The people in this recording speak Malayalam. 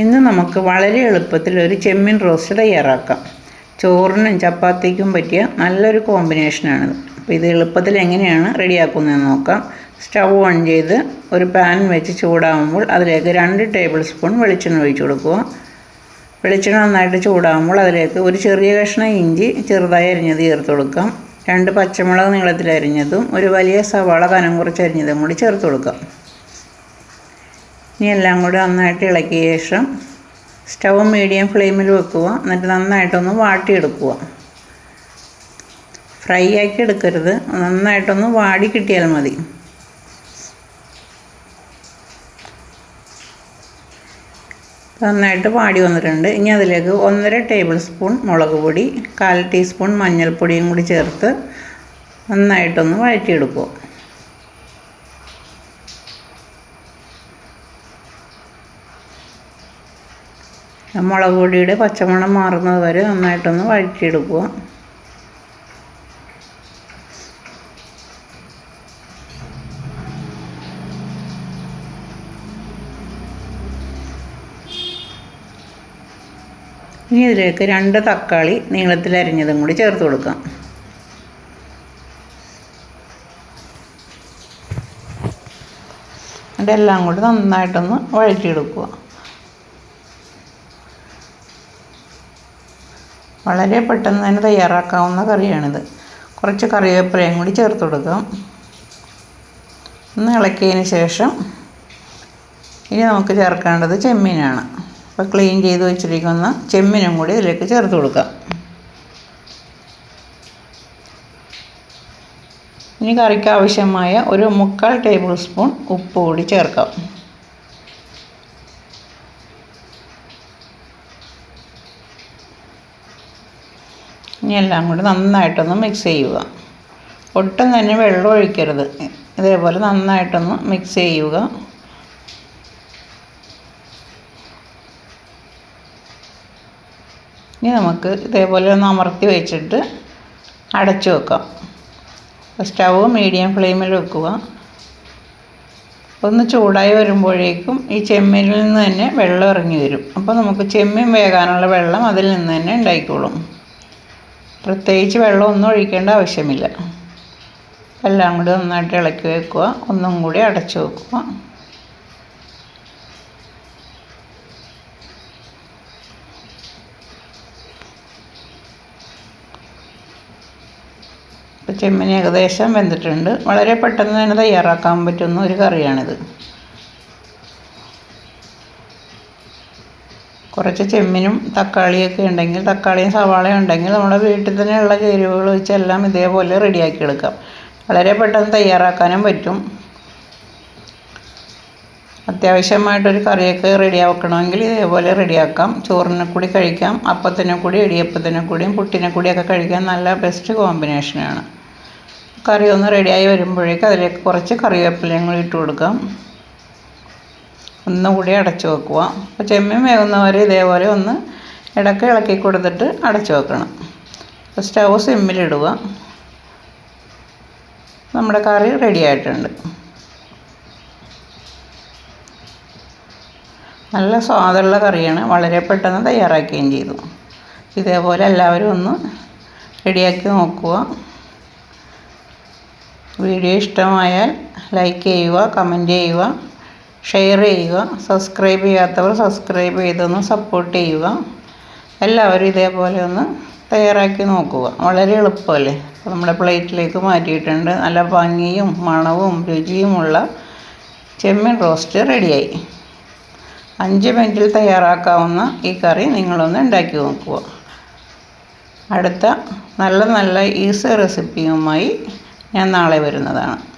ഇന്ന് നമുക്ക് വളരെ എളുപ്പത്തിൽ ഒരു ചെമ്മീൻ റോസ്റ്റ് തയ്യാറാക്കാം. ചോറിനും ചപ്പാത്തിക്കും പറ്റിയ നല്ലൊരു കോമ്പിനേഷനാണിത് അപ്പോൾ ഇത് എളുപ്പത്തിൽ എങ്ങനെയാണ് റെഡിയാക്കുന്നതെന്ന് നോക്കാം. സ്റ്റവ് ഓൺ ചെയ്ത് ഒരു പാൻ വെച്ച് ചൂടാകുമ്പോൾ അതിലേക്ക് രണ്ട് ടേബിൾ സ്പൂൺ വെളിച്ചെണ്ണ ഒഴിച്ചു കൊടുക്കുക. വെളിച്ചെണ്ണ നന്നായിട്ട് ചൂടാകുമ്പോൾ അതിലേക്ക് ഒരു ചെറിയ കഷ്ണം ഇഞ്ചി ചെറുതായി അരിഞ്ഞത് ചേർത്ത് കൊടുക്കാം. രണ്ട് പച്ചമുളക് നീളത്തിൽ അരിഞ്ഞതും ഒരു വലിയ സവാള കനം കുറച്ച് അരിഞ്ഞതും കൂടി ചേർത്ത് കൊടുക്കാം. ഇനി എല്ലാം കൂടി നന്നായിട്ട് ഇളക്കിയ ശേഷം സ്റ്റവ് മീഡിയം ഫ്ലെയിമിൽ വെക്കുക. എന്നിട്ട് നന്നായിട്ടൊന്ന് വാട്ടിയെടുക്കുക. ഫ്രൈ ആക്കി എടുക്കരുത്. നന്നായിട്ടൊന്ന് വാടി കിട്ടിയാൽ മതി. നന്നായിട്ട് വാടി വന്നിട്ടുണ്ട്. ഇനി അതിലേക്ക് ഒന്നര ടേബിൾ സ്പൂൺ മുളക് പൊടി കാൽ ടീസ്പൂൺ മഞ്ഞൾപ്പൊടിയും കൂടി ചേർത്ത് നന്നായിട്ടൊന്ന് വഴറ്റിയെടുക്കുക. മുളക് പൊടിയുടെ പച്ചമണം മാറുന്നത് വരെ നന്നായിട്ടൊന്ന് വഴറ്റിയെടുക്കുക. ഇനി ഇതിലേക്ക് രണ്ട് തക്കാളി നീളത്തിൽ അരിഞ്ഞതും കൂടി ചേർത്ത് കൊടുക്കാം. ഇതെല്ലാം കൂടി നന്നായിട്ടൊന്ന് വഴറ്റിയെടുക്കുക. വളരെ പെട്ടെന്ന് തന്നെ തയ്യാറാക്കാവുന്ന കറിയാണിത്. കുറച്ച് കറിവേപ്പിലയും കൂടി ചേർത്ത് കൊടുക്കാം. ഒന്ന് ഇളക്കിയതിന് ശേഷം ഇനി നമുക്ക് ചേർക്കേണ്ടത് ചെമ്മീനാണ്. അപ്പോൾ ക്ലീൻ ചെയ്ത് വെച്ചിരിക്കുന്ന ചെമ്മീനും കൂടി ഇതിലേക്ക് ചേർത്ത് കൊടുക്കാം. ഇനി കറിക്ക് ആവശ്യമായ ഒരു മുക്കാൽ ടേബിൾ സ്പൂൺ ഉപ്പ് കൂടി ചേർക്കാം. ഇനി എല്ലാം കൂടി നന്നായിട്ടൊന്ന് മിക്സ് ചെയ്യുക. ഒട്ടും തന്നെ വെള്ളം ഒഴിക്കരുത്. ഇതേപോലെ നന്നായിട്ടൊന്ന് മിക്സ് ചെയ്യുക. ഇനി നമുക്ക് ഇതേപോലെ ഒന്ന് അമർത്തി വെച്ചിട്ട് അടച്ചു വെക്കാം. സ്റ്റവ് മീഡിയം ഫ്ലെയിമിൽ വെക്കുക. ഒന്ന് ചൂടായി വരുമ്പോഴേക്കും ഈ ചെമ്മീനിൽ നിന്ന് തന്നെ വെള്ളം ഇറങ്ങി വരും. അപ്പോൾ നമുക്ക് ചെമ്മീൻ വേകാനുള്ള വെള്ളം അതിൽ നിന്ന് തന്നെ ഉണ്ടായിക്കോളും. പ്രത്യേകിച്ച് വെള്ളമൊന്നും ഒഴിക്കേണ്ട ആവശ്യമില്ല. എല്ലാം കൂടി നന്നായിട്ട് ഇളക്കി വെക്കുക. ഒന്നും കൂടി അടച്ചു വെക്കുക. ചെമ്മീൻ ഏകദേശം വെന്തിട്ടുണ്ട്. വളരെ പെട്ടെന്ന് തന്നെ തയ്യാറാക്കാൻ പറ്റുന്ന ഒരു കറിയാണിത്. കുറച്ച് ചെമ്മീനും തക്കാളിയൊക്കെ ഉണ്ടെങ്കിൽ തക്കാളിയും സവാളയും ഉണ്ടെങ്കിൽ നമ്മുടെ വീട്ടിൽ തന്നെയുള്ള ചേരുവകൾ വെച്ചെല്ലാം ഇതേപോലെ റെഡിയാക്കി എടുക്കാം വളരെ പെട്ടെന്ന് തയ്യാറാക്കാനും പറ്റും. അത്യാവശ്യമായിട്ടൊരു കറിയൊക്കെ റെഡിയാക്കണമെങ്കിൽ ഇതേപോലെ റെഡിയാക്കാം. ചോറിനെ കൂടി കഴിക്കാം അപ്പത്തിനെ കൂടി ഇടിയപ്പത്തിനെ കൂടിയും പുട്ടിനെ കൂടിയൊക്കെ കഴിക്കാൻ നല്ല ബെസ്റ്റ് കോമ്പിനേഷനാണ് കറി ഒന്ന് റെഡിയായി വരുമ്പോഴേക്കും അതിലേക്ക് കുറച്ച് കറിവേപ്പിലയും കൂടി ഇട്ട് കൊടുക്കാം. ഒന്നുകൂടി അടച്ചു വെക്കുക. അപ്പോൾ ചെമ്മീൻ വേകുന്നവരെ ഇതേപോലെ ഒന്ന് ഇടയ്ക്ക് ഇളക്കി കൊടുത്തിട്ട് അടച്ചു വെക്കണം. സ്റ്റവ് സിമ്മിലിടുക നമ്മുടെ കറി റെഡി ആയിട്ടുണ്ട്. നല്ല സ്വാദുള്ള കറിയാണ്. വളരെ പെട്ടെന്ന് തയ്യാറാക്കുകയും ചെയ്തു. ഇതേപോലെ എല്ലാവരും ഒന്ന് റെഡിയാക്കി നോക്കുക. വീഡിയോ ഇഷ്ടമായാൽ ലൈക്ക് ചെയ്യുക കമന്റ് ചെയ്യുക. ഷെയർ ചെയ്യുക. സബ്സ്ക്രൈബ് ചെയ്യാത്തവർ സബ്സ്ക്രൈബ് ചെയ്തൊന്ന് സപ്പോർട്ട് ചെയ്യുക. എല്ലാവരും ഇതേപോലെ ഒന്ന് തയ്യാറാക്കി നോക്കുക. വളരെ എളുപ്പമല്ലേ? നമ്മുടെ പ്ലേറ്റിലേക്ക് മാറ്റിയിട്ടുണ്ട്. നല്ല ഭംഗിയും മണവും രുചിയുമുള്ള ചെമ്മീൻ റോസ്റ്റ് റെഡിയായി. അഞ്ച് മിനിറ്റിൽ തയ്യാറാക്കാവുന്ന ഈ കറി നിങ്ങളൊന്ന് ഉണ്ടാക്കി നോക്കുക. അടുത്ത നല്ല നല്ല ഈസി റെസിപ്പിയുമായി ഞാൻ നാളെ വരുന്നതാണ്.